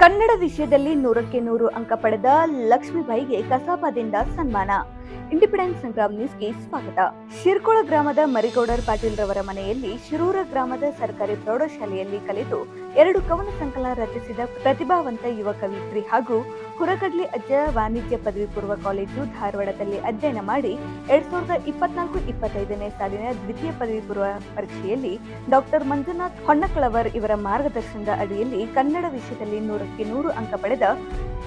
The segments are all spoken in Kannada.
ಕನ್ನಡ ವಿಷಯದಲ್ಲಿ ನೂರಕ್ಕೆ ನೂರು ಅಂಕ ಪಡೆದ ಲಕ್ಷ್ಮೀಬಾಯಿಗೆ ಕಸಾಪದಿಂದ ಸನ್ಮಾನ. ಇಂಡಿಪೆಂಡೆನ್ಸ್ ಸಂಗ್ರಾಮ್ ನ್ಯೂಸ್ಗೆ ಸ್ವಾಗತ. ಶಿರ್ಕೊಳ ಗ್ರಾಮದ ಮರಿಗೌಡರ್ ಪಾಟೀಲ್ ರವರ ಮನೆಯಲ್ಲಿ ಶಿರೂರ ಗ್ರಾಮದ ಸರ್ಕಾರಿ ಪ್ರೌಢಶಾಲೆಯಲ್ಲಿ ಕಲಿತು ಎರಡು ಕವನ ಸಂಕಲನ ರಚಿಸಿದ ಪ್ರತಿಭಾವಂತ ಯುವ ಕವಿತ್ರಿ ಹಾಗೂ ಹುರಕಡ್ಲಿ ಅಜ್ಜ ವಾಣಿಜ್ಯ ಪದವಿ ಪೂರ್ವ ಕಾಲೇಜು ಧಾರವಾಡದಲ್ಲಿ ಅಧ್ಯಯನ ಮಾಡಿ ಎರಡ್ ಸಾವಿರದ ಇಪ್ಪತ್ನಾಲ್ಕು ಇಪ್ಪತ್ತೈದನೇ ಸಾಲಿನ ದ್ವಿತೀಯ ಪದವಿ ಪೂರ್ವ ಪರೀಕ್ಷೆಯಲ್ಲಿ ಡಾಕ್ಟರ್ ಮಂಜುನಾಥ್ ಹೊನ್ನಕಳವರ್ ಇವರ ಮಾರ್ಗದರ್ಶನದ ಅಡಿಯಲ್ಲಿ ಕನ್ನಡ ವಿಷಯದಲ್ಲಿ ನೂರಕ್ಕೆ ನೂರು ಅಂಕ ಪಡೆದ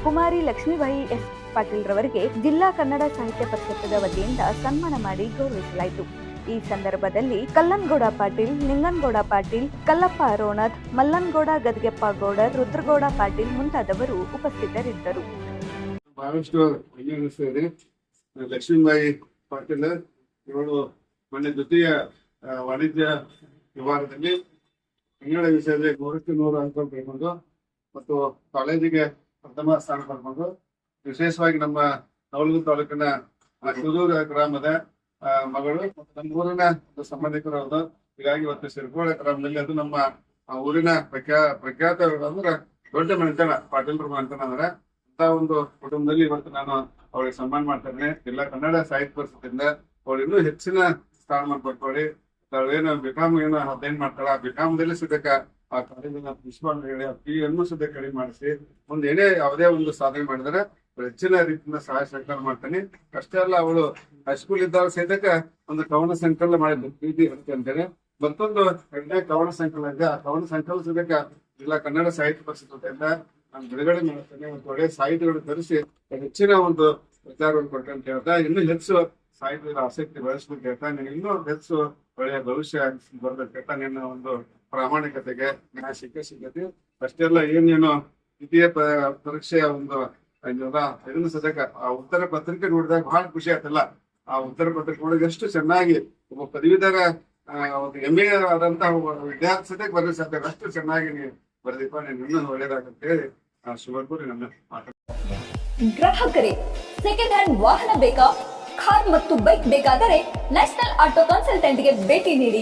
ಕುಮಾರಿ ಲಕ್ಷ್ಮೀಬಾಯಿ ಎಸ್. ಪಾಟೀಲ್ ರವರಿಗೆ ಜಿಲ್ಲಾ ಕನ್ನಡ ಸಾಹಿತ್ಯ ಪರಿಷತ್ತದ ವತಿಯಿಂದ ಸನ್ಮಾನ ಮಾಡಿ ಗೌರವಿಸಲಾಯಿತು. ಈ ಸಂದರ್ಭದಲ್ಲಿ ಕಲ್ಲನ್ಗೌಡ ಪಾಟೀಲ್, ನಿಂಗನಗೌಡ ಪಾಟೀಲ್, ಕಲ್ಲಪ್ಪ ಅರೋಣದ್, ಮಲ್ಲನ್ಗೌಡ, ಗದಗೆಪ್ಪ ಗೌಡ, ರುದ್ರಗೌಡ ಪಾಟೀಲ್ ಮುಂತಾದವರು ಉಪಸ್ಥಿತರಿದ್ದರು. ಬಹಳಷ್ಟು ಲಕ್ಷ್ಮೀಬಾಯಿ ಪಾಟೀಲ್ ಇವರು ಮೊನ್ನೆ ದ್ವಿತೀಯ ವಾಣಿಜ್ಯ ವಿಭಾಗದಲ್ಲಿ ಕನ್ನಡ ವಿಷಯದಲ್ಲಿ ನೂರಕ್ಕೆ ನೂರು ಅಂಕ ಪಡ್ಕೊಂಡು ಮತ್ತು ಕಾಲೇಜಿಗೆ ಪ್ರಥಮ ಸ್ಥಾನ ಪಡ್ಕೊಂಡು ವಿಶೇಷವಾಗಿ ನಮ್ಮ ನವಲಗು ತಾಲೂಕಿನ ಕುದೂರ ಗ್ರಾಮದ ಮಗಳು ನಮ್ಮ ಊರಿನ ಒಂದು ಸಂಬಂಧಿಕರು ಹೌದು ಹೀಗಾಗಿ ಇವತ್ತು ಸಿರ್ಗೋಳ ಗ್ರಾಮದಲ್ಲಿ ಅದು ನಮ್ಮ ಊರಿನ ಪ್ರಖ್ಯಾ, ಪ್ರಖ್ಯಾತ ಅಂದ್ರೆ ದೊಡ್ಡ ಮನೆತನ ಪಾಟೀಲ್ರ ಮನೆತನ ಅಂದ್ರೆ ಅಂತ ಒಂದು ಕುಟುಂಬದಲ್ಲಿ ಇವತ್ತು ನಾನು ಅವಳಿಗೆ ಸನ್ಮಾನ ಮಾಡ್ತೇನೆ ಜಿಲ್ಲಾ ಕನ್ನಡ ಸಾಹಿತ್ಯ ಪರಿಷತ್ತಿಂದ ಅವಳು ಇನ್ನೂ ಹೆಚ್ಚಿನ ಸ್ಥಾನಮಾನ ಪಡ್ಕೊಳ್ಳಿ. ಏನು ಬಿಕಾಮ್ ಏನು ಅದೇನ್ ಮಾಡ್ತಾಳ? ಬಿಕಾಮ್ದಲ್ಲಿ ಸದ್ಯಕ್ಕ ಆ ಕಾಲೇಜಿನ ಪ್ರಿನ್ಸಿಪಾಲ್ ಹೇಳಿ ಪಿ ಅನ್ನು ಸುದ್ದಿ ಕಡಿಮೆ ಮಾಡಿಸಿ, ಒಂದು ಏನೇ ಯಾವುದೇ ಒಂದು ಸಾಧನೆ ಮಾಡಿದರೆ ಹೆಚ್ಚಿನ ರೀತಿಯಿಂದ ಸಹಾಯ ಸಹಕಾರ ಮಾಡ್ತಾನೆ. ಅಷ್ಟೇ ಅಲ್ಲ, ಅವಳು ಹೈಸ್ಕೂಲ್ ಇದ್ದಾಗ ಸಹಿತಕ್ಕ ಒಂದು ಕವನ ಸಂಕಲನ ಮಾಡಿದ್ರು ಪ್ರೀತಿ ಅಂತ ಅಂತೇಳಿ. ಮತ್ತೊಂದು ಎರಡನೇ ಕವನ ಸಂಕಲನ ಇದೆ. ಆ ಕವನ ಸಂಕಲನ ಸಹಿತ ಜಿಲ್ಲಾ ಕನ್ನಡ ಸಾಹಿತ್ಯ ಪರಿಷತ್ ವತಿಯಿಂದ ನಾನು ಬಿಡುಗಡೆ ಮಾಡ್ತೇನೆ. ಒಂದು ಒಳ್ಳೆ ಸಾಹಿತಿಗಳು ತರಿಸಿ ಹೆಚ್ಚಿನ ಒಂದು ಪ್ರಚಾರವನ್ನು ಕೊಟ್ಟೆ ಅಂತ ಹೇಳ್ತಾ, ಇನ್ನೂ ಹೆಚ್ಚು ಸಾಹಿತ್ಯದ ಆಸಕ್ತಿ ಬೆಳೆಸ್ಬೇಕು ಹೇಳ್ತಾ ನೀನು ಇನ್ನೂ ಹೆಚ್ಚು ಒಳ್ಳೆಯ ಭವಿಷ್ಯ ಬರ್ಬೇಕು ಹೇಳ್ತಾ ನಿನ್ನ ಒಂದು ಪ್ರಾಮಾಣಿಕತೆಗೆ ನಾ ಸಿಕ್ಕ ಸಿಗತಿ ಅಷ್ಟೆಲ್ಲ ಏನೇನು ದ್ವಿತೀಯ ಪರೀಕ್ಷೆಯ ಒಂದು ಇದನ್ನ ಸದಕ ಆ ಉತ್ತರ ಪತ್ರಿಕೆ ನೋಡಿದಾಗ ಬಹಳ ಖುಷಿ ಆಯ್ತಲ್ಲ. ಆ ಉತ್ತರ ಪತ್ರಿಕೆ ನೋಡಿದಾಗ ಎಷ್ಟು ಚೆನ್ನಾಗಿ ಒಬ್ಬ ಪದವೀಧರ ಒಂದು ಎಮ್ಮೆ ಆದಂತಹ ವಿದ್ಯಾರ್ಥಿ ಸದ್ಯಕ್ಕೆ ಬರೀ ಸಾಧ್ಯ ಅಷ್ಟು ಚೆನ್ನಾಗಿ ನೀವು ಬರೆದಿಪ್ಪ ನಿನ್ನ ಒಳ್ಳೇದಾಗುತ್ತೆ ಆ ಕೋರಿ ನನ್ನ ಗ್ರಾಹಕರೇ ಸೆಕೆಂಡ್ ಹ್ಯಾಂಡ್ ವಾಹನ ಬೇಕಾ? ಕಾರ್ ಮತ್ತು ಬೈಕ್ ಬೇಕಾದರೆ ನ್ಯಾಷನಲ್ ಆಟೋ ಕನ್ಸಲ್ಟೆಂಟ್ಗೆ ಭೇಟಿ ನೀಡಿ.